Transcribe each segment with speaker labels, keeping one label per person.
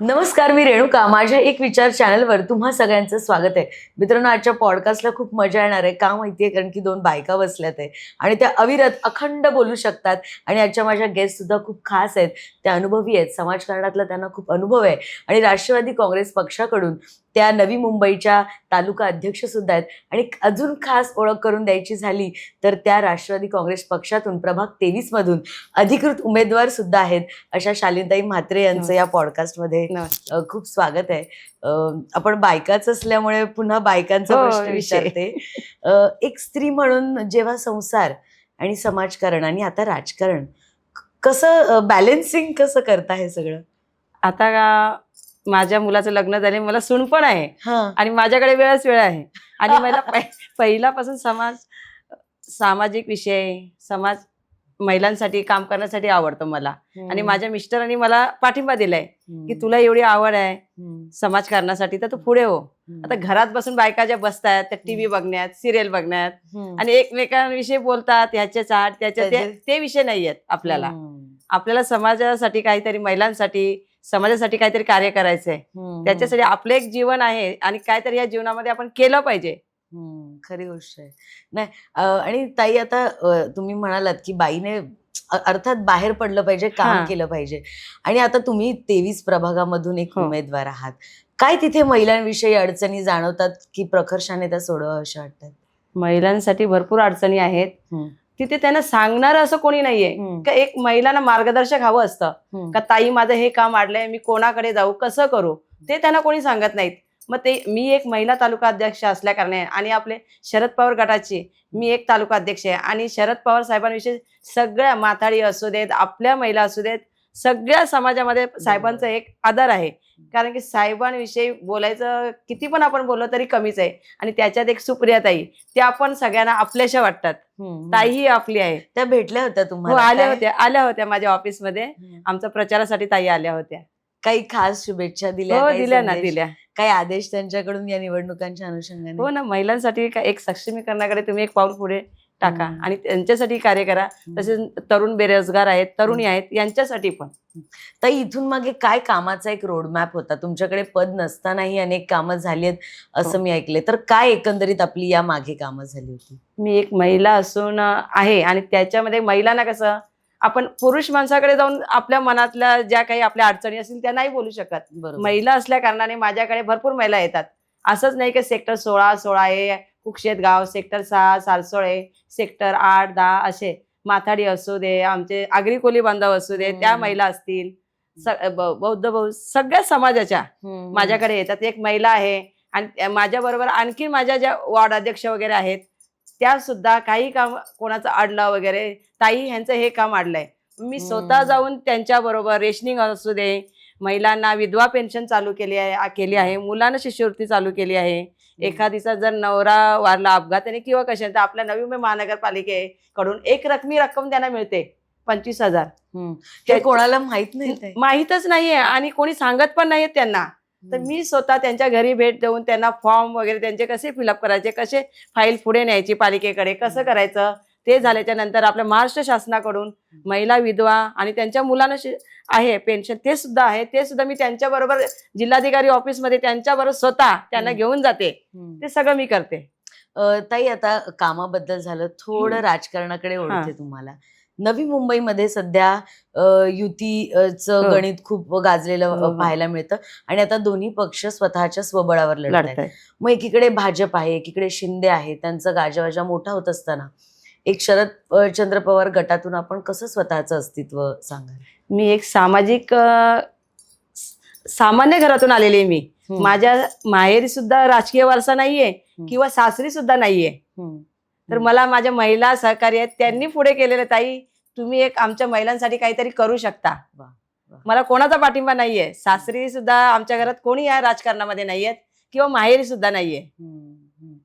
Speaker 1: नमस्कार मी रेणुका. माझ्या एक विचार चॅनलवर तुम्हा सगळ्यांचं स्वागत आहे. मित्रांनो आजच्या पॉडकास्टला खूप मजा येणार आहे. का माहितीये? कारण की दोन बायका बसल्यात आहे. आणि त्या अविरत अखंड बोलू शकतात. आणि आजच्या माझ्या गेस्ट सुद्धा खूप खास आहेत. त्या अनुभवी आहेत. समाजकारणातला त्यांना खूप अनुभव आहे. आणि राष्ट्रवादी काँग्रेस पक्षाकडून त्या नवी मुंबईच्या तालुका अध्यक्ष सुद्धा आहेत. आणि अजून खास ओळख करून द्यायची झाली तर त्या राष्ट्रवादी काँग्रेस पक्षातून प्रभाग तेवीस मधून अधिकृत उमेदवार सुद्धा आहेत अशा शालिनताई म्हात्रे यांचं या पॉडकास्टमध्ये खूप स्वागत आहे. आपण बायकाच असल्यामुळे पुन्हा बायकांचा
Speaker 2: हो,
Speaker 1: प्रश्न. विचारते. एक स्त्री म्हणून जेव्हा संसार आणि समाजकारण आणि आता राजकारण कसं बॅलेन्सिंग कसं करता हे सगळं?
Speaker 2: आता माझ्या मुलाचं लग्न झाले मला सून पण आहे. आणि माझ्याकडे वेळच वेळ आहे. आणि मला पहि- पहिल्यापासून समाज सामाजिक विषय समाज महिलांसाठी काम करण्यासाठी आवडतं मला. आणि माझ्या मिस्टरांनी मला पाठिंबा दिलाय की तुला एवढी आवड आहे समाजकारणासाठी तर तू पुढे हो. आता घरात बसून बायका ज्या बसतात त्या टीव्ही बघण्यात सिरियल बघण्यात आणि एकमेकांविषयी बोलतात ह्याचे चाट त्याचे ते
Speaker 1: त्याचे-
Speaker 2: ते विषय नाही आहेत आपल्याला आपल्याला समाजासाठी काहीतरी महिलांसाठी समाजासाठी काहीतरी कार्य करायचंय. त्याच्यासाठी आपलं एक जीवन आहे आणि काहीतरी या जीवनामध्ये आपण केलं पाहिजे.
Speaker 1: खरी गोष्ट आहे. नाही आणि ताई आता तुम्ही म्हणालात की बाईने अर्थात बाहेर पडलं पाहिजे काम. केलं पाहिजे. आणि आता तुम्ही तेवीस प्रभागामधून एक
Speaker 2: हो.
Speaker 1: उमेदवार आहात. काय तिथे महिलांविषयी अडचणी जाणवतात की प्रकर्षाने त्या सोडवा अशा वाटतात?
Speaker 2: महिलांसाठी भरपूर अडचणी आहेत. तिथे त्यांना सांगणार असं कोणी नाहीये. का एक महिलांना मार्गदर्शक हवं असतं. का ताई माझं हे काम अडलंय मी कोणाकडे जाऊ कसं करू? ते त्यांना कोणी सांगत नाहीत. मग ते मी एक महिला तालुका अध्यक्ष असल्या कारणे आणि आपले शरद पवार गटाची मी एक तालुका अध्यक्ष आहे. आणि शरद पवार साहेबांविषयी सगळ्या माथाडी असू देत आपल्या महिला असू देत सगळ्या समाजामध्ये साहेबांचा एक आदर आहे. कारण की साहेबांविषयी बोलायचं किती पण आपण बोललो तरी कमीच आहे आणि त्याच्यात एक सुप्रिया ताई त्या पण सगळ्यांना आपल्याशा वाटतात
Speaker 1: हम्म.
Speaker 2: ताई ही आपली आहे
Speaker 1: त्या भेटल्या होत्या
Speaker 2: हो
Speaker 1: तुम्हाला
Speaker 2: आल्या
Speaker 1: काय?
Speaker 2: होत्या आल्या होत्या माझ्या ऑफिसमध्ये. आमच्या प्रचारासाठी ताई आल्या होत्या
Speaker 1: काही खास शुभेच्छा दिल्या
Speaker 2: हो दिल्या ना? दिल्या
Speaker 1: काही आदेश त्यांच्याकडून या निवडणुकांच्या अनुषंगाने
Speaker 2: हो ना महिलांसाठी एक सक्षमीकरणाकडे तुम्ही एक पाऊल पुढे टाका. आणि त्यांच्यासाठी कार्य करा. तसेच तरुण बेरोजगार आहेत तरुणी आहेत यांच्यासाठी पण
Speaker 1: ताई इथून मागे काय कामाचा एक रोडमॅप होता? तुमच्याकडे पद नसतानाही अनेक कामं झाली आहेत असं
Speaker 2: हो.
Speaker 1: मी ऐकले तर काय एकंदरीत आपली या मागे कामं झाली होती?
Speaker 2: मी एक महिला असून आहे आणि त्याच्यामध्ये महिलांना कसं आपण पुरुष माणसाकडे जाऊन आपल्या मनातल्या ज्या काही आपल्या अडचणी असतील त्या नाही बोलू शकत. महिला असल्या कारणाने माझ्याकडे भरपूर महिला येतात. असंच नाही की सेक्टर सोळा सोळा आहे कुक्षेत गाव सेक्टर सहा सालसोळे सेक्टर आठ दहा असे. माथाडी असू दे आमचे आगरी कोली बांधव असू दे त्या. महिला असतील बौद्ध बौ सगळ्या समाजाच्या. माझ्याकडे येतात एक महिला आहे आणि माझ्या बरोबर आणखी माझ्या ज्या वॉर्ड अध्यक्ष वगैरे आहेत त्या सुद्धा काही काम कोणाचं अडलं वगैरे ताई ह्यांचं हे काम अडलंय मी स्वतः. जाऊन त्यांच्या बरोबर रेशनिंग असू दे महिलांना विधवा पेन्शन चालू केली आहे केली आहे मुलांना शिष्यवृत्ती चालू केली आहे एखादीचा जर नवरा वारला अपघाताने किंवा कशाने तर आपल्या नवी मुंबई महानगरपालिकेकडून एक रकमी रक्कम त्यांना मिळते पंचवीस हजार.
Speaker 1: कोणाला माहीत नाही.
Speaker 2: माहीतच नाहीये आणि कोणी सांगत पण नाहीये त्यांना. तर मी स्वतः त्यांच्या घरी भेट देऊन त्यांना फॉर्म वगैरे त्यांचे कसे फिलअप करायचे कसे फाईल पुढे न्यायची पालिकेकडे कसं करायचं ते झाल्याच्यानंतर आपल्या महाराष्ट्र शासनाकडून महिला विधवा आणि त्यांच्या मुलांना आहे पेन्शन ते सुद्धा आहे ते सुद्धा मी त्यांच्या बरोबर जिल्हाधिकारी ऑफिसमध्ये त्यांच्या बरोबर स्वतः त्यांना. घेऊन जाते. ते सगळं मी करते
Speaker 1: ताई आता कामाबद्दल झालं थोडं. राजकारणाकडे ओढते
Speaker 2: हा.
Speaker 1: तुम्हाला नवी मुंबईमध्ये सध्या युतीचं
Speaker 2: हो.
Speaker 1: गणित खूप गाजलेलं
Speaker 2: हो, हो.
Speaker 1: पाहायला मिळतं आणि आता दोन्ही पक्ष स्वतःच्या स्वबळावर लढत आहेत मग एकीकडे भाजप आहे एकीकडे शिंदे आहे त्यांचा गाजावाजा मोठा होत असताना एक शरद चंद्र पवार गटातून आपण कसं स्वतःचं अस्तित्व सांगाल
Speaker 2: मी एक सामाजिक सामान्य घरातून आलेली आहे मी. माझ्या माहेरी सुद्धा राजकीय वारसा नाहीये किंवा सासरी सुद्धा नाहीये. तर मला माझ्या महिला सहकारी आहेत त्यांनी पुढे केलेलं ताई तुम्ही एक आमच्या महिलांसाठी काहीतरी करू शकता. मला कोणाचा पाठिंबा नाहीये सासरी सुद्धा आमच्या घरात कोणी या राजकारणामध्ये नाहीयेत किंवा माहेरी सुद्धा नाहीये.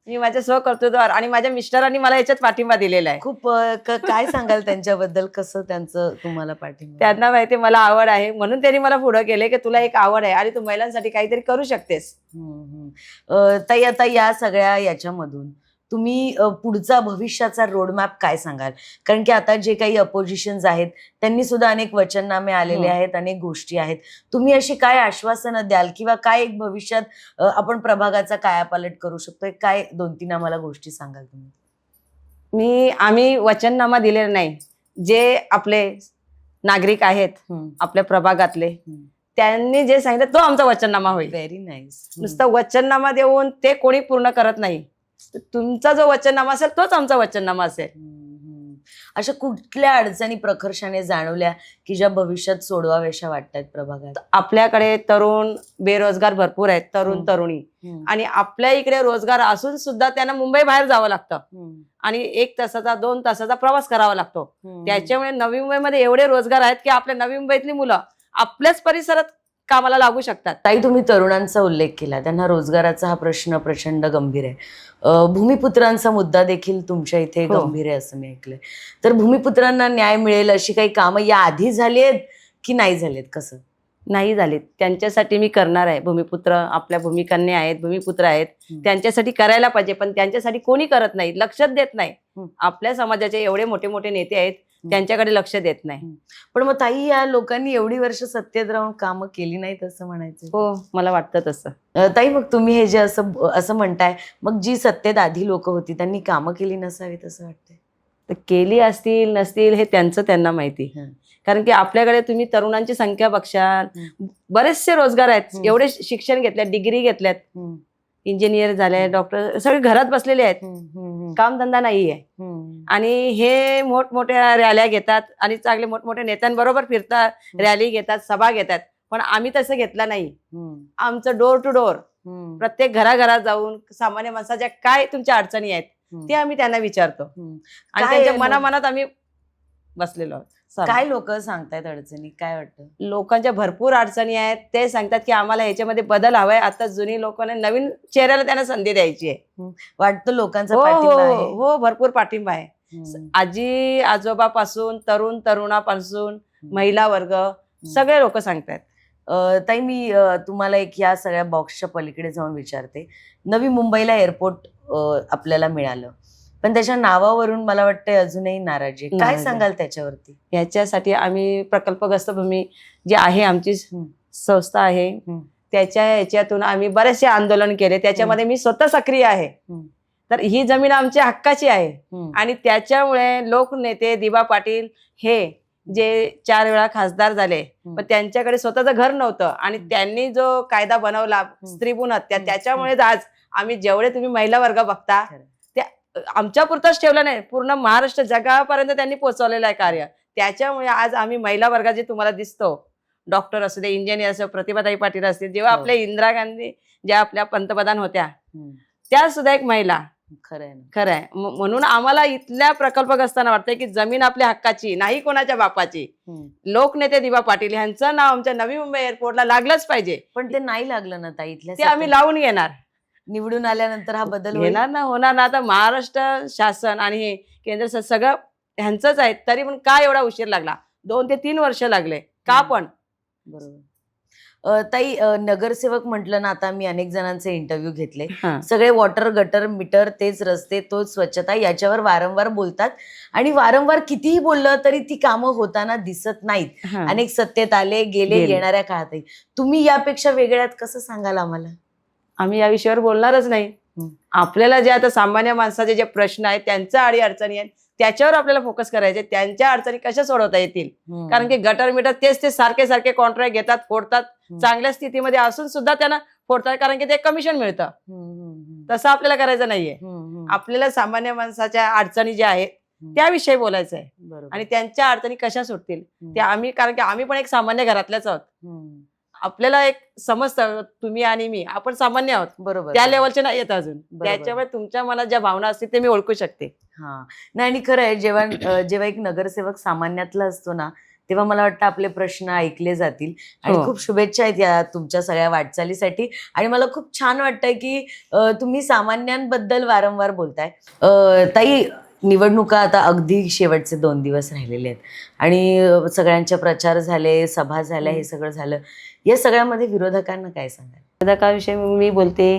Speaker 2: मी माझ्या स्वकर्तृत्वावर आणि माझ्या मिस्टरांनी मला याच्यात पाठिंबा दिलेला आहे.
Speaker 1: खूप क- काय सांगाल त्यांच्याबद्दल? कसं त्यांचं तुम्हाला पाठिंबा?
Speaker 2: त्यांना माहिती मला आवड आहे. म्हणून त्यांनी मला पुढे केले की तुला एक आवड आहे आणि तू महिलांसाठी काहीतरी करू शकतेस.
Speaker 1: हम्म, हम्म. अ, ताई आता या सगळ्या याच्यामधून. तुम्ही पुढचा भविष्याचा रोडमॅप काय सांगाल? कारण की आता जे काही अपोजिशन्स आहेत त्यांनी सुद्धा अनेक वचननामे आलेले. आहेत अनेक गोष्टी आहेत. तुम्ही अशी काय आश्वासनं द्याल किंवा काय एक भविष्यात आपण प्रभागाचा कायापालट करू शकतो एक काय दोन तीन आम्हाला गोष्टी सांगाल तुम्ही?
Speaker 2: मी आम्ही वचननामा दिलेला नाही. जे आपले नागरिक आहेत आपल्या प्रभागातले त्यांनी जे सांगितलं तो आमचा वचननामा होईल.
Speaker 1: व्हेरी नाईस
Speaker 2: नुसतं वचननामा देऊन ते कोणी पूर्ण करत नाही. तर तुमचा जो वचननामा असेल तोच आमचा वचननामा असेल.
Speaker 1: अशा कुठल्या अडचणी प्रकर्षाने जाणवल्या की ज्या भविष्यात सोडवाव्याशा वाटतात प्रभागात?
Speaker 2: आपल्याकडे तरुण बेरोजगार भरपूर आहेत तरुण
Speaker 1: हम्म.
Speaker 2: तरुणी. आणि आपल्या इकडे रोजगार असून सुद्धा त्यांना मुंबई बाहेर जावं लागतं. आणि एक तासाचा दोन तासाचा प्रवास करावा लागतो. त्याच्यामुळे नवी मुंबईमध्ये एवढे रोजगार आहेत की आपल्या नवी मुंबईतली मुलं आपल्याच परिसरात कामाला लागू शकतात.
Speaker 1: ताई तुम्ही तरुणांचा उल्लेख केला. त्यांना रोजगाराचा हा प्रश्न प्रचंड गंभीर आहे. अं, भूमिपुत्रांचा मुद्दा देखील तुमच्या इथे
Speaker 2: हो.
Speaker 1: गंभीर आहे असं मी ऐकलंय. तर भूमिपुत्रांना न्याय मिळेल अशी काही कामं या आधी झाली आहेत की नाही झालीत? कसं?
Speaker 2: नाही झाले त्यांच्यासाठी मी करणार आहे. भूमिपुत्र आपल्या भूमिकन्या आहेत भूमिपुत्र आहेत. त्यांच्यासाठी करायला पाहिजे पण त्यांच्यासाठी कोणी करत नाही लक्षात देत नाही. आपल्या समाजाचे एवढे मोठे मोठे नेते आहेत त्यांच्याकडे लक्ष देत नाही.
Speaker 1: पण मग ताई या लोकांनी एवढी वर्ष सत्तेत राहून कामं केली नाहीत असं म्हणायचं
Speaker 2: हो मला वाटतं तसं.
Speaker 1: ताई मग तुम्ही हे जे असं असं म्हणताय मग जी सत्तेत आधी लोक होती त्यांनी कामं केली नसावीत असं वाटतंय?
Speaker 2: तर केली असतील नसतील हे त्यांचं त्यांना माहिती. कारण की आपल्याकडे तुम्ही तरुणांची संख्या बघशाल. बरेचसे रोजगार आहेत. एवढे शिक्षण घेतल्यात डिग्री घेतल्यात. इंजिनियर झाले. डॉक्टर सगळे घरात बसलेले आहेत. कामधंदा नाहीये.
Speaker 1: हम्म.
Speaker 2: आणि हे मोठमोठ्या रॅल्या घेतात आणि चांगले मोठमोठ्या नेत्यांबरोबर फिरतात रॅली घेतात सभा घेतात. पण आम्ही तसं घेतलं नाही. आमचं डोर टू डोर प्रत्येक घराघरात जाऊन सामान्य माणसाच्या काय तुमच्या अडचणी आहेत. ते आम्ही त्यांना विचारतो. आणि त्यांच्या
Speaker 1: आहे
Speaker 2: मनामनात आम्ही बसलेलो आहोत.
Speaker 1: काय लोक सांगतायत अडचणी काय वाटतं?
Speaker 2: लोकांच्या भरपूर अडचणी आहेत. ते सांगतात की आम्हाला ह्याच्यामध्ये बदल हवाय. आता जुनी लोकांना नवीन चेहऱ्याला त्यांना संधी द्यायची आहे.
Speaker 1: वाटतं लोकांचा
Speaker 2: हो हो
Speaker 1: आहे?
Speaker 2: हो भरपूर पाठिंबा आहे. आजी आजोबापासून तरुण तरुणापासून महिला वर्ग सगळे लोक सांगतात
Speaker 1: अं, ताई मी तुम्हाला एक या सगळ्या बॉक्सच्या पलीकडे जाऊन विचारते. नवी मुंबईला एअरपोर्ट आपल्याला मिळालं. पण त्याच्या नावावरून मला वाटतं अजूनही नाराजी आहे. काय
Speaker 2: नाराजी.
Speaker 1: सांगाल त्याच्यावरती
Speaker 2: याच्यासाठी आम्ही प्रकल्पग्रस्त भूमी जी आहे आमची. संस्था आहे
Speaker 1: हम्म.
Speaker 2: त्याच्या याच्यातून आम्ही बरेचसे आंदोलन केले त्याच्यामध्ये मी स्वतः सक्रिय आहे
Speaker 1: हम्म.
Speaker 2: तर ही जमीन आमच्या हक्काची आहे आणि त्याच्यामुळे लोकनेते दिबा पाटील हे जे चार वेळा खासदार झाले पण त्यांच्याकडे स्वतःचं घर नव्हतं आणि. त्यांनी जो कायदा बनवला स्त्रीभूण हत्या
Speaker 1: हम्म.
Speaker 2: त्याच्यामुळे आज आम्ही जेवढे तुम्ही महिला वर्ग बघता
Speaker 1: खरं.
Speaker 2: आमच्या पुरतच ठेवलं नाही. पूर्ण महाराष्ट्र जगापर्यंत त्यांनी पोहोचवलेलं आहे कार्य. त्याच्यामुळे आज आम्ही महिला वर्गात जे तुम्हाला दिसतो डॉक्टर असू दे इंजिनियर असो प्रतिभाताई पाटील असतील जेव्हा
Speaker 1: हो.
Speaker 2: आपल्या इंदिरा गांधी ज्या आपल्या पंतप्रधान होत्या त्या सुद्धा एक महिला.
Speaker 1: खरं आहे ना.
Speaker 2: खरं आहे म- म्हणून आम्हाला इथल्या प्रकल्प असताना वाटतंय की जमीन आपल्या हक्काची नाही कोणाच्या बापाची. लोकनेते दिवा पाटील यांचं नाव आमच्या नवी मुंबई एअरपोर्टला लागलंच पाहिजे.
Speaker 1: पण ते नाही लागलं ना ताई इथल्या
Speaker 2: ते आम्ही. लावून घेणार.
Speaker 1: निवडून आल्यानंतर हा बदल होईल?
Speaker 2: घेणार ना होणार ना. आता महाराष्ट्र शासन आणि हे केंद्र सगळं ह्यांचंच आहे. तरी पण का एवढा उशीर लागला? दोन ते तीन वर्ष लागले. का. पण?
Speaker 1: बरोबर. ताई नगरसेवक म्हटलं ना आता मी अनेक जणांचे इंटरव्ह्यू घेतले. सगळे वॉटर गटर मीटर तेच रस्ते तोच स्वच्छता याच्यावर वारंवार बोलतात. आणि वारंवार कितीही बोललं तरी ती कामं होताना दिसत नाहीत. अनेक सत्तेत आले गेले. येणाऱ्या काळातही. तुम्ही यापेक्षा वेगळ्यात कसं सांगाल आम्हाला?
Speaker 2: आम्ही या विषयावर बोलणारच नाही. आपल्याला जे आता सामान्य माणसाचे जे प्रश्न आहेत त्यांच्या अडी अडचणी आहेत त्याच्यावर आपल्याला फोकस करायचे त्यांच्या अडचणी कशा सोडवता येतील कारण की गटर मीटर तेच ते सारखे सारखे कॉन्ट्रॅक्ट घेतात फोडतात. चांगल्या स्थितीमध्ये असून सुद्धा त्यांना फोडतात कारण की ते कमिशन मिळतं. तसं आपल्याला करायचं नाहीये. आपल्याला सामान्य माणसाच्या अडचणी ज्या आहेत. त्याविषयी बोलायचं आहे. आणि त्यांच्या अडचणी कशा सुटतील
Speaker 1: हम्म.
Speaker 2: ते आम्ही कारण की आम्ही पण एक सामान्य घरातल्याच आहोत. आपल्याला एक समजतं तुम्ही आणि मी. आपण सामान्य आहोत.
Speaker 1: बरोबर
Speaker 2: त्या लेवलचे नाही येत अजून. त्याच्यामुळे तुमच्या मनात ज्या भावना असतील ते मी ओळखू शकते.
Speaker 1: हा. नाही आणि खरं आहे जेव्हा जेव्हा एक नगरसेवक सामान्यातला असतो ना तेव्हा मला वाटतं आपले प्रश्न ऐकले जातील. आणि
Speaker 2: हो.
Speaker 1: खूप शुभेच्छा आहेत या तुमच्या सगळ्या वाटचालीसाठी. आणि मला खूप छान वाटतंय की तुम्ही सामान्यांबद्दल वारंवार बोलताय. ताई निवडणुका आता अगदी शेवटचे दोन दिवस राहिलेले आहेत आणि अं, सगळ्यांचे प्रचार झाले सभा झाल्या हे. सगळं झालं या सगळ्यामध्ये विरोधकांना काय सांगाल
Speaker 2: विरोधकाविषयी मी बोलते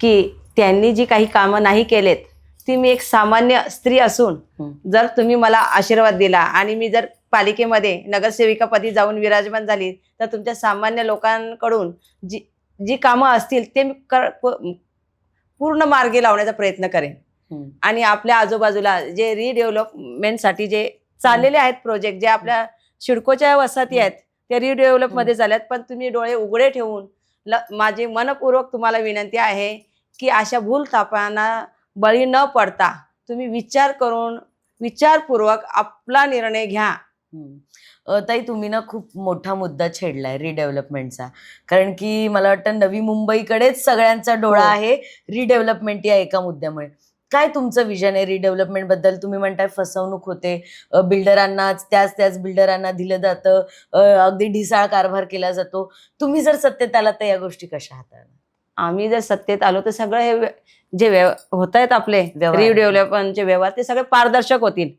Speaker 2: की त्यांनी जी काही कामं नाही केलेत ती मी एक सामान्य स्त्री असून. जर तुम्ही मला आशीर्वाद दिला आणि मी जर पालिकेमध्ये नगरसेविकापदी जाऊन विराजमान झाली तर तुमच्या सामान्य लोकांकडून जी जी कामं असतील ते मी कर पूर्ण मार्गी लावण्याचा प्रयत्न करेन. आणि आपल्या आजूबाजूला जे रिडेव्हलपमेंटसाठी जे चाललेले आहेत प्रोजेक्ट जे आपल्या शिडकोच्या वसाहती आहेत त्या रिडेव्हलपमध्ये झाल्यात. पण तुम्ही डोळे उघडे ठेवून माझी मनपूर्वक तुम्हाला विनंती आहे की अशा भूल थापांना बळी न पडता तुम्ही विचार करून विचारपूर्वक आपला निर्णय घ्या.
Speaker 1: ताई तुम्ही ना खूप मोठा मुद्दा छेडलाय रिडेव्हलपमेंटचा कारण की मला वाटतं नवी मुंबईकडेच सगळ्यांचा डोळा
Speaker 2: हो.
Speaker 1: आहे रिडेव्हलपमेंट या एका मुद्द्यामुळे. काय तुमचं विजन आहे रिडेव्हलपमेंटबद्दल? तुम्ही म्हणताय फसवणूक होते. बिल्डरांनाच त्याच त्याच बिल्डरांना दिलं जातं. अगदी ढिसाळ कारभार केला जातो. तुम्ही जर सत्तेत आलात तर या गोष्टी कशा हाताळणार?
Speaker 2: आम्ही जर सत्तेत आलो तर सगळं हे जे व्यव होत आहेत आपले. रिडेव्हलपमेंटचे व्यवहार ते सगळे पारदर्शक होतील.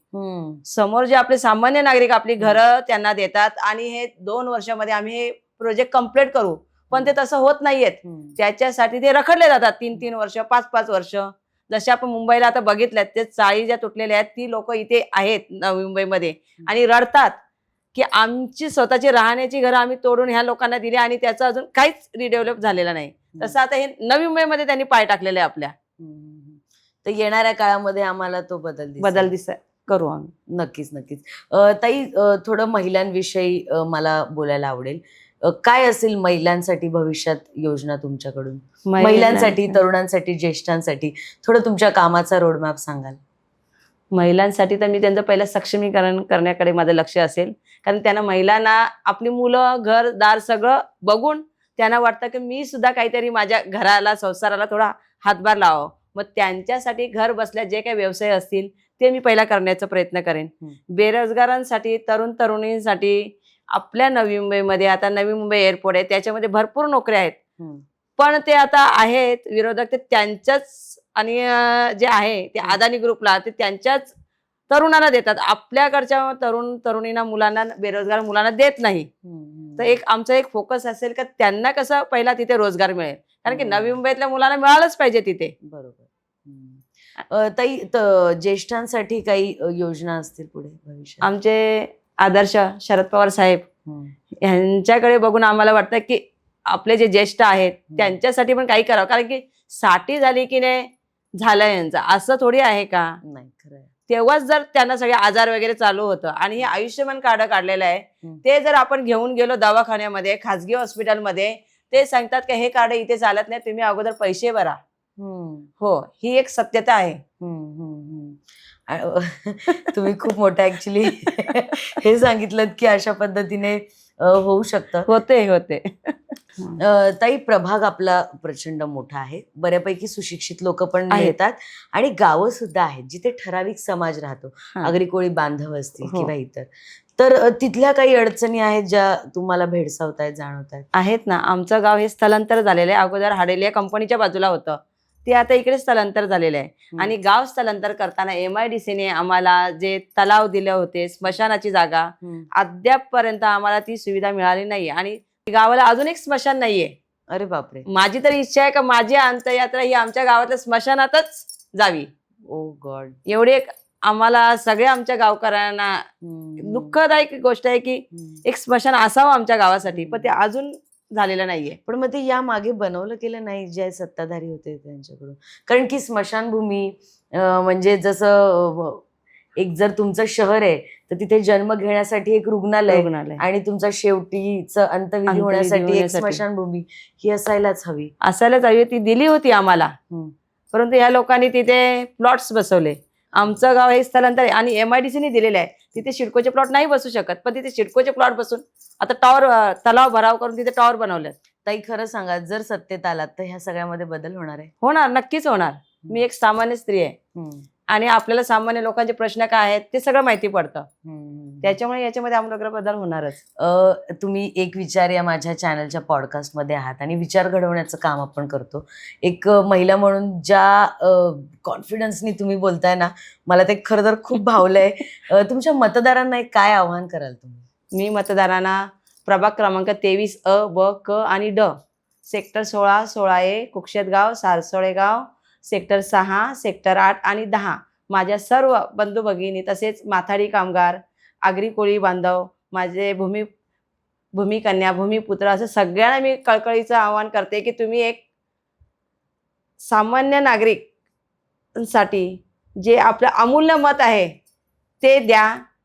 Speaker 2: समोर जे आपले सामान्य नागरिक आपली घरं त्यांना देतात आणि हे दोन वर्षामध्ये आम्ही हे प्रोजेक्ट कंप्लीट करू. पण ते तसं होत नाहीयेत. त्याच्यासाठी ते रखडले जातात तीन तीन वर्ष पाच पाच वर्ष. जसे आपण मुंबईला आता बघितल्यात ते चाळी ज्या तुटलेल्या आहेत ती लोक इथे आहेत नवी मुंबईमध्ये. आणि रडतात की आमची स्वतःची राहण्याची घरं आम्ही तोडून ह्या लोकांना दिली आणि त्याचं अजून काहीच रिडेव्हलप झालेलं नाही. तसं आता हे नवी मुंबईमध्ये त्यांनी पाय टाकलेले आहे आपल्या.
Speaker 1: तर येणाऱ्या काळामध्ये आम्हाला तो बदल.
Speaker 2: बदल दिस करू आम्ही.
Speaker 1: नक्कीच नक्कीच. ताई थोडं महिलांविषयी मला बोलायला आवडेल. काय असेल महिलांसाठी भविष्यात योजना तुमच्याकडून? महिलांसाठी. तरुणांसाठी ज्येष्ठांसाठी? थोडं तुमच्या कामाचा रोडमॅप सांगाल.
Speaker 2: महिलांसाठी तर मी त्यांचं पहिलं सक्षमीकरण करण्याकडे माझं लक्ष असेल. कारण त्यांना महिलांना आपली मुलं घर दार सगळं बघून त्यांना वाटतं की मी सुद्धा काहीतरी माझ्या घराला संसाराला थोडा हातभार लावावं. मग त्यांच्यासाठी घर बसल्या जे काही व्यवसाय असतील ते मी पहिला करण्याचा प्रयत्न करेन. बेरोजगारांसाठी तरुण तरुणींसाठी आपल्या नवी मुंबईमध्ये आता नवी मुंबई एअरपोर्ट आहे त्याच्यामध्ये भरपूर नोकऱ्या आहेत. पण ते आता आहेत विरोधक ते त्यांच्याच आणि जे आहे ते. अदानी ग्रुपला ते त्यांच्याच तरुणांना देतात. आपल्याकडच्या तरुण तरुणींना मुलांना बेरोजगार मुलांना देत नाही. तर एक आमचा एक फोकस असेल का त्यांना कसं पहिला तिथे रोजगार मिळेल. कारण की. नवी मुंबईतल्या मुलांना मिळालंच पाहिजे तिथे.
Speaker 1: बरोबर. ताई ज्येष्ठांसाठी काही योजना असतील पुढे भविष्यात?
Speaker 2: आमचे आदर्श शरद पवार साहेब. यांच्याकडे बघून आम्हाला वाटतं की आपले जे ज्येष्ठ आहेत त्यांच्यासाठी पण काही करावं कारण की साठी झाली की नाही झालं यांचं असं थोडी आहे का
Speaker 1: नाही खरं.
Speaker 2: तेव्हाच जर त्यांना सगळे आजार वगैरे चालू होतं आणि हे आयुष्यमान कार्ड काढलेलं आहे. ते जर आपण घेऊन गेलो दवाखान्यामध्ये खाजगी हॉस्पिटलमध्ये ते सांगतात की हे कार्ड इथे चालत नाही तुम्ही अगोदर पैसे भरा. हो ही एक सत्यता आहे
Speaker 1: हम्म, हम्म, हम्म. आ- तुम्ही खूप मोठं ऍक्च्युली हे सांगितलं की अशा पद्धतीने होऊ शकतं.
Speaker 2: होते होते.
Speaker 1: ताई प्रभाग आपला प्रचंड मोठा आहे. बऱ्यापैकी सुशिक्षित लोक पण. येतात आणि गावं सुद्धा आहेत जिथे ठराविक समाज राहतो. आगरी कोळी बांधव असतील
Speaker 2: हो.
Speaker 1: किंवा इतर. तर तिथल्या काही अडचणी आहेत ज्या तुम्हाला भेडसावत आहेत जाणवत आहेत
Speaker 2: आहेत ना. आमचं गाव हे स्थलांतर झालेलं आहे. अगोदर हाडेलिया कंपनीच्या बाजूला होतं. ते आता इकडे स्थलांतर झालेलं आहे. आणि गाव स्थलांतर करताना एम आय डी सीने आम्हाला जे तलाव दिले होते स्मशानाची जागा अद्यापपर्यंत आम्हाला ती सुविधा मिळाली नाही. आणि गावाला अजून एक स्मशान नाहीये.
Speaker 1: अरे बापरे.
Speaker 2: माझी तर इच्छा आहे का माझी अंत्ययात्रा ही आमच्या गावातल्या स्मशानातच जावी.
Speaker 1: ओ गॉड
Speaker 2: एवढी एक आम्हाला सगळ्या आमच्या गावकऱ्यांना दुःखदायक गोष्ट आहे की एक स्मशान असावं आमच्या गावासाठी. पण ते अजून झालेलं नाहीये.
Speaker 1: पण मग ते या मागे बनवलं गेलं नाही जे सत्ताधारी होते त्यांच्याकडून. कारण की स्मशानभूमी म्हणजे जसं एक जर तुमचं शहर आहे तर तिथे जन्म घेण्यासाठी एक रुग्णालय आणि तुमचा शेवटीचं अंतविधी होण्यासाठी एक. स्मशानभूमी ही असायलाच हवी.
Speaker 2: असायलाच हवी. ती दिली होती आम्हाला. परंतु ह्या लोकांनी तिथे प्लॉट्स बसवले. आमचं गाव हे स्थलांतर आणि एम आय डी सीने दिलेलं आहे. तिथे शिडकोचे प्लॉट नाही बसू शकत. पण तिथे शिडकोचे प्लॉट बसून आता टॉवर तलाव भराव करून तिथे टॉवर बनवले
Speaker 1: ताई खरं सांगा जर सत्तेत आलात तर ह्या सगळ्यामध्ये बदल होणार आहे?
Speaker 2: होणार नक्कीच होणार. मी एक सामान्य स्त्री आहे. आणि आपल्याला सामान्य लोकांचे प्रश्न काय आहेत ते सगळं माहिती पडतं. त्याच्यामुळे याच्यामध्ये आमूलाग्र बदल होणारच.
Speaker 1: तुम्ही एक विचार या माझ्या चॅनलच्या पॉडकास्टमध्ये आहात आणि विचार घडवण्याचं काम आपण करतो. एक महिला म्हणून ज्या कॉन्फिडन्सनी तुम्ही बोलताय ना मला ते खरं तर खूप भावलंय. तुमच्या मतदारांना एक काय आव्हान कराल तुम्ही?
Speaker 2: मी मतदारांना प्रभाग क्रमांक तेवीस अ ब क आणि ड. सेक्टर सोळा सोळा ए कुक्षेतगाव सारसोळेगाव सेक्टर सहा सेक्टर आठ आणि दहा. माझ्या सर्व बंधू भगिनी तसेच माथाडी कामगार आगरी कोळी बांधव माझे भूमी भूमिकन्या भूमिपुत्र असं सगळ्यांना मी कळकळीचं आवाहन करते की तुम्ही एक सामान्य नागरिकसाठी जे आपलं अमूल्य मत आहे ते द्या.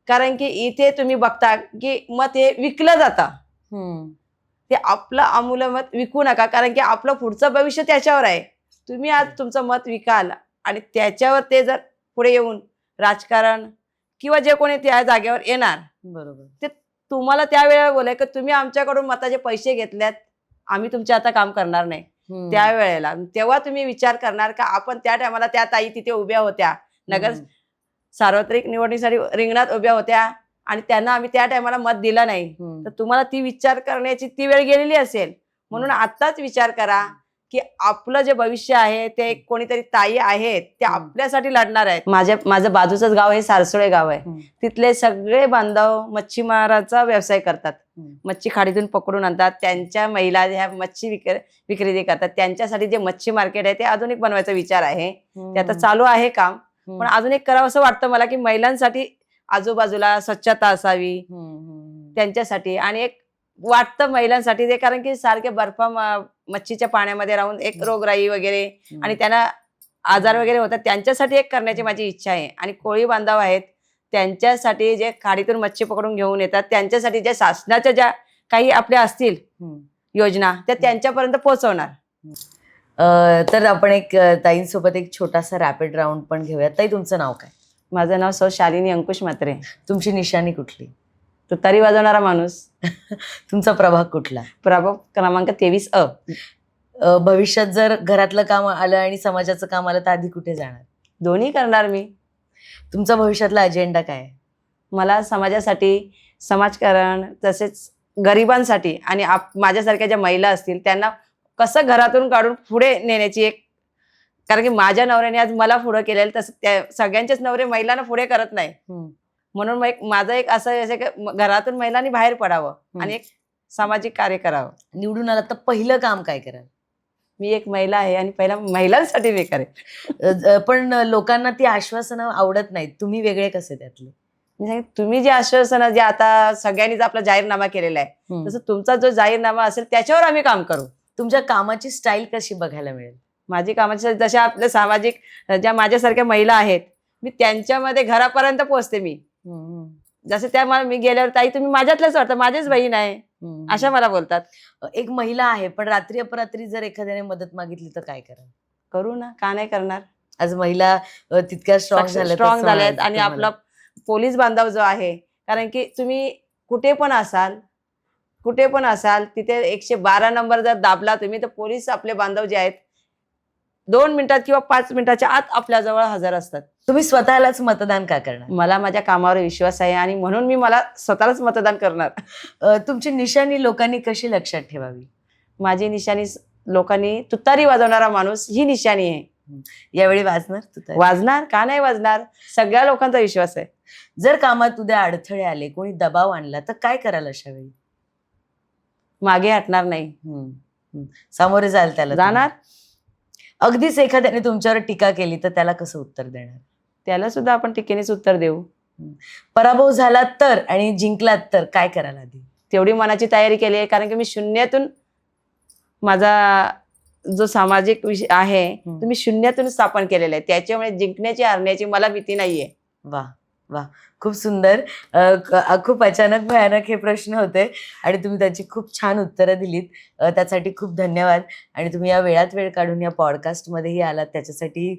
Speaker 2: कारण की इथे तुम्ही बघता की मत हे विकलं जातं. ते आपलं अमूल्य मत विकू नका कारण की आपलं पुढचं भविष्य त्याच्यावर आहे तुम्ही आज तुमचं मत विकाल आणि त्याच्यावर ते जर पुढे येऊन राजकारण किंवा जे कोणी त्या जागेवर येणार
Speaker 1: बरोबर
Speaker 2: तुम्हाला त्यावेळेला बोलाय की तुम्ही आमच्याकडून मताचे पैसे घेतल्यात आम्ही तुमचे आता काम करणार नाही. त्यावेळेला तेव्हा तुम्ही विचार करणार का आपण त्या टायमाला त्या ताई तिथे उभ्या होत्या नगर. सार्वत्रिक निवडणुकीसाठी रिंगणात उभ्या होत्या आणि त्यांना आम्ही त्या टायमाला मत दिलं नाही. तर तुम्हाला ती विचार करण्याची ती वेळ गेलेली असेल. म्हणून आत्ताच विचार करा की आपलं जे भविष्य आहे ते कोणीतरी ताई आहेत
Speaker 1: हम्म.
Speaker 2: आपल्यासाठी लढणार आहेत. माझ्या माझं बाजूचंच गाव हे सारसोळे गाव आहे. तिथले सगळे बांधव मच्छीमाराचा व्यवसाय करतात. मच्छी खाडीतून पकडून आणतात. त्यांच्या महिला ह्या मच्छी विक्री विक्रेते करतात. त्यांच्यासाठी जे मच्छी मार्केट आहे ते आधुनिक बनवायचा विचार आहे. ते आता चालू आहे काम. पण अजून एक करावं असं वाटतं मला की महिलांसाठी आजूबाजूला स्वच्छता असावी. त्यांच्यासाठी. आणि एक वाटतं महिलांसाठी ते कारण की सारखे बर्फा मच्छीच्या पाण्यामध्ये राहून एक रोगराई वगैरे आणि त्यांना आजार वगैरे होतात त्यांच्यासाठी एक करण्याची माझी इच्छा आहे. आणि कोळी बांधव आहेत त्यांच्यासाठी जे खाडीतून मच्छी पकडून घेऊन येतात त्यांच्यासाठी ज्या शासनाच्या ज्या काही आपल्या असतील. योजना त्या त्यांच्यापर्यंत पोहोचवणार.
Speaker 1: तर आपण एक ताईंसोबत एक छोटासा रॅपिड राऊंड पण घेऊयात. ताई तुमचं नाव काय?
Speaker 2: माझं नाव सौ शालिनी अंकुश म्हात्रे
Speaker 1: तुमची निशाणी कुठली?
Speaker 2: तुतारी वाजवणारा माणूस.
Speaker 1: तुमचा प्रभाग कुठला?
Speaker 2: प्रभाग क्रमांक तेवीस अ.
Speaker 1: भविष्यात जर घरातलं काम आलं आणि समाजाचं काम आलं तर आधी कुठे जाणार?
Speaker 2: दोन्ही करणार मी.
Speaker 1: तुमचा भविष्यातला अजेंडा काय?
Speaker 2: मला समाजासाठी समाजकारण तसेच गरिबांसाठी आणि आप माझ्यासारख्या ज्या महिला असतील त्यांना कसं घरातून काढून पुढे नेण्याची एक कारण की माझ्या नवऱ्याने आज मला पुढं केलेलं तसं त्या सगळ्यांचेच नवरे महिलांना पुढे करत नाही. म्हणून मग एक माझं एक असं असं की म- घरातून महिलांनी बाहेर पडावं आणि एक सामाजिक कार्य करावं.
Speaker 1: निवडून आला तर पहिलं काम काय कराल?
Speaker 2: मी एक महिला आहे आणि पहिला महिलांसाठी मी करेन.
Speaker 1: अ, अ, पण लोकांना ती आश्वासनं आवडत नाहीत. तुम्ही वेगळे कसे त्यातले?
Speaker 2: मी तुम्ही जे आश्वासन जे आता सगळ्यांनीच आपला जाहीरनामा केलेला आहे तसं तुमचा जो जाहीरनामा असेल त्याच्यावर आम्ही काम करू.
Speaker 1: तुमच्या कामाची स्टाईल कशी बघायला मिळेल?
Speaker 2: माझी कामाची जशा आपल्या सामाजिक ज्या माझ्यासारख्या महिला आहेत मी त्यांच्यामध्ये घरापर्यंत पोहोचते मी. जसं त्या मला मी गेल्यावर ताई तुम्ही माझ्यातल्याच वाटतं माझीच बहीण आहे. अशा मला बोलतात.
Speaker 1: एक महिला आहे पण रात्री अपरात्री जर एखाद्याने मदत मागितली तर काय कराल?
Speaker 2: करू ना का नाही करणार?
Speaker 1: आज महिला तितक्या स्ट्रॉंग झाल्या
Speaker 2: स्ट्रॉंग झाल्यात आणि आपला पोलीस बांधव जो आहे कारण की तुम्ही कुठे पण असाल कुठे पण असाल तिथे एकशे बारा नंबर जर दाबला तुम्ही तर पोलीस आपले बांधव जे आहेत दोन मिनिटात किंवा पाच मिनिटाच्या आत आपल्याजवळ हजर असतात.
Speaker 1: तुम्ही स्वतःलाच मतदान का करणार?
Speaker 2: मला माझ्या कामावर विश्वास आहे आणि म्हणून मी मला स्वतःलाच मतदान करणार.
Speaker 1: तुमची निशाणी लोकांनी कशी लक्षात ठेवावी?
Speaker 2: माझी निशाणी लोकांनी तुतारी वाजवणारा माणूस ही निशाणी आहे.
Speaker 1: यावेळी वाजणार तू तर?
Speaker 2: वाजणार का नाही वाजणार? सगळ्या लोकांचा विश्वास आहे.
Speaker 1: जर कामात उद्या अडथळे आले कोणी दबाव आणला तर काय कराल अशा वेळी
Speaker 2: मागे हटणार नाही.
Speaker 1: सामोरे जाल त्याला
Speaker 2: जाणार.
Speaker 1: अगदीच एखाद्याने तुमच्यावर टीका केली तर त्याला कसं उत्तर देणार?
Speaker 2: त्याला सुद्धा आपण टीकेनेच उत्तर देऊ.
Speaker 1: पराभव झाला तर आणि जिंकलात तर काय कराल आधी?
Speaker 2: तेवढी मनाची तयारी केली आहे कारण की मी शून्यातून माझा जो सामाजिक विषय आहे. तो मी शून्यातून स्थापन केलेला आहे. त्याच्यामुळे जिंकण्याची हारण्याची मला भीती नाहीये.
Speaker 1: वा. वा खूप सुंदर. खूप अचानक भयानक हे प्रश्न होते आणि तुम्ही त्याची खूप छान उत्तरं दिलीत. त्यासाठी खूप धन्यवाद. आणि तुम्ही या वेळात वेळ काढून या पॉडकास्टमध्येही आलात. त्याच्यासाठी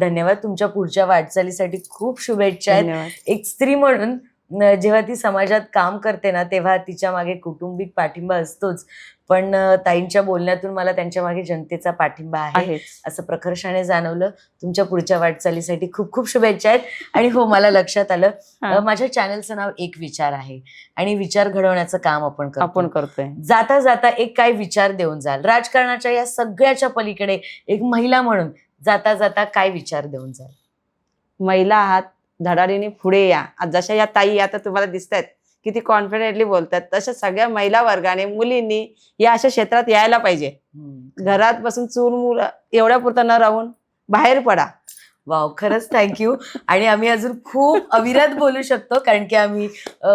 Speaker 1: धन्यवाद. तुमच्या पुढच्या वाटचालीसाठी खूप शुभेच्छा आहेत. एक स्त्री म्हणून जेव्हा ती समाजात काम करते ना तेव्हा तिच्यामागे कौटुंबिक पाठिंबा असतोच. पण ताईंच्या बोलण्यातून मला त्यांच्या मागे जनतेचा पाठिंबा आहे असं प्रकर्षाने जाणवलं. तुमच्या पुढच्या वाटचालीसाठी खूप खूप शुभेच्छा आहेत. आणि हो मला लक्षात आलं. माझ्या चॅनलचं नाव एक विचार आहे. आणि विचार घडवण्याचं काम आपण
Speaker 2: आपण करतोय.
Speaker 1: जाता जाता एक काय विचार देऊन जाल. राजकारणाच्या या सगळ्याच्या पलीकडे एक महिला म्हणून जाता जाता काय विचार देऊन जाल?
Speaker 2: महिला आहात धडाडीने पुढे या. आज जशा या ताई आता तुम्हाला दिसत आहेत किती कॉन्फिडेंटली बोलतात. तशा सगळ्या महिला वर्गाने मुलींनी या अशा क्षेत्रात यायला पाहिजे. घरात बसून चूल मूल एवढ्या पुरता न राहून बाहेर पडा.
Speaker 1: वाव खरंच थँक्यू आणि आम्ही अजून खूप अविरत बोलू शकतो कारण की आम्ही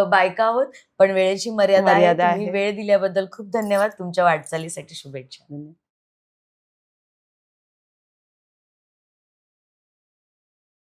Speaker 1: बायका आहोत पण वेळेची मर्यादा
Speaker 2: मर्यादा.
Speaker 1: वेळ दिल्याबद्दल खूप धन्यवाद. तुमच्या वाटचालीसाठी शुभेच्छा.